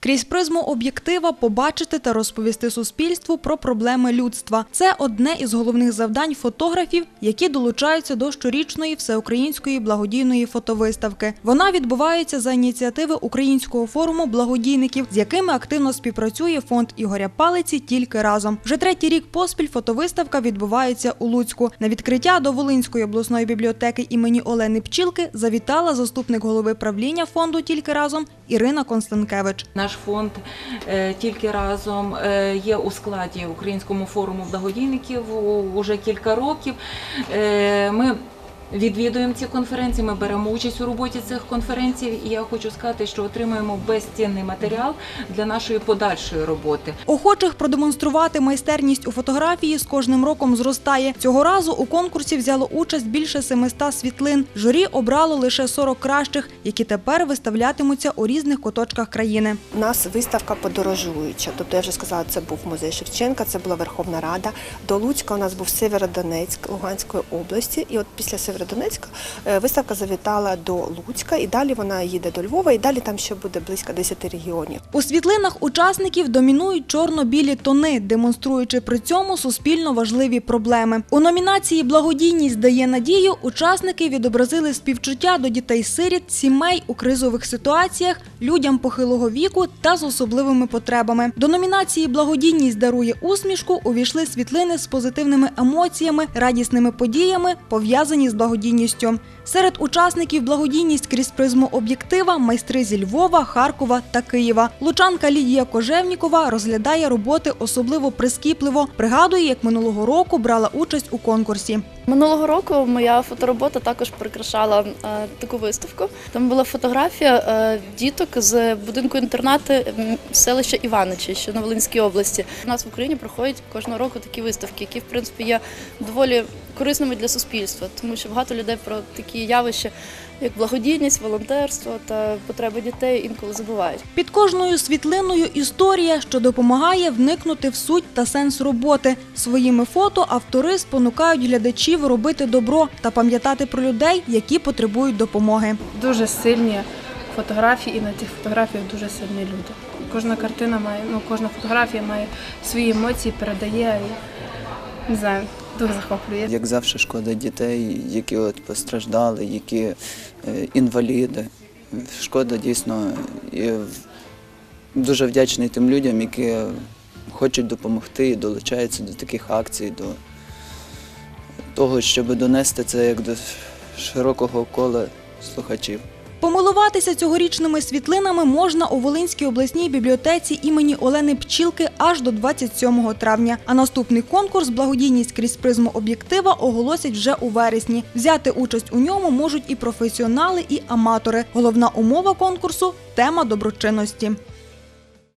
Крізь призму об'єктива побачити та розповісти суспільству про проблеми людства. Це одне із головних завдань фотографів, які долучаються до щорічної всеукраїнської благодійної фотовиставки. Вона відбувається за ініціативи Українського форуму благодійників, з якими активно співпрацює фонд Ігоря Палиці тільки разом. Вже третій рік поспіль фотовиставка відбувається у Луцьку. На відкриття до Волинської обласної бібліотеки імені Олени Пчілки завітала заступник голови правління фонду тільки разом Ірина Констанкевич. Наш фонд е, тільки разом е, є у складі Українському форуму благодійників уже кілька років. Е, Ми відвідуємо ці конференції, ми беремо участь у роботі цих конференцій. І я хочу сказати, що отримуємо безцінний матеріал для нашої подальшої роботи. Охочих продемонструвати майстерність у фотографії з кожним роком зростає. Цього разу у конкурсі взяло участь більше 700 світлин. Журі обрало лише 40 кращих, які тепер виставлятимуться у різних куточках країни. У нас виставка подорожуюча. Тобто я вже сказала, це був музей Шевченка, це була Верховна Рада. До Луцька у нас був Северодонецьк Луганської області. І от після Северодонецька е, виставка завітала до Луцька, і далі вона їде до Львова, і далі там ще буде близько 10 регіонів. У світлинах учасників домінують чорно-білі тони, демонструючи при цьому суспільно важливі проблеми. У номінації Благодійність дає надію учасники відобразили співчуття до дітей-сиріт, сімей у кризових ситуаціях, людям похилого віку та з особливими потребами. До номінації Благодійність дарує усмішку увійшли світлини з позитивними емоціями, радісними подіями, пов'язані з благодійністю. Серед учасників благодійність крізь призму об'єктива майстри зі Львова, Харкова та Києва. Лучанка Лідія Кожевнікова розглядає роботи особливо прискіпливо. Пригадує, як минулого року брала участь у конкурсі. Минулого року моя фоторобота також прикрашала е, таку виставку. Там була фотографія е, діток з будинку інтернату селища Іваничі, що на Волинській області. У нас в Україні проходять кожного року такі виставки, які в принципі є доволі корисними для суспільства, тому що багато людей про такі явища, як благодійність, волонтерство та потреби дітей інколи забувають. Під кожною світлиною історія, що допомагає вникнути в суть та сенс роботи. Своїми фото автори спонукають глядачів робити добро та пам'ятати про людей, які потребують допомоги. дуже сильні фотографії, і на цих фотографіях дуже сильні люди. Кожна картина має, ну кожна фотографія має свої емоції, передає і не знаю, дуже захоплює. Як завжди, шкода дітей, які от постраждали, які е, інваліди. Шкода дійсно і дуже вдячний тим людям, які хочуть допомогти і долучаються до таких акцій, до того, щоб донести це як до широкого кола слухачів. Помилуватися цьогорічними світлинами можна у Волинській обласній бібліотеці імені Олени Пчілки аж до 27 травня. А наступний конкурс Благодійність крізь призму об'єктива оголосять вже у вересні. Взяти участь у ньому можуть і професіонали, і аматори. Головна умова конкурсу тема доброчинності.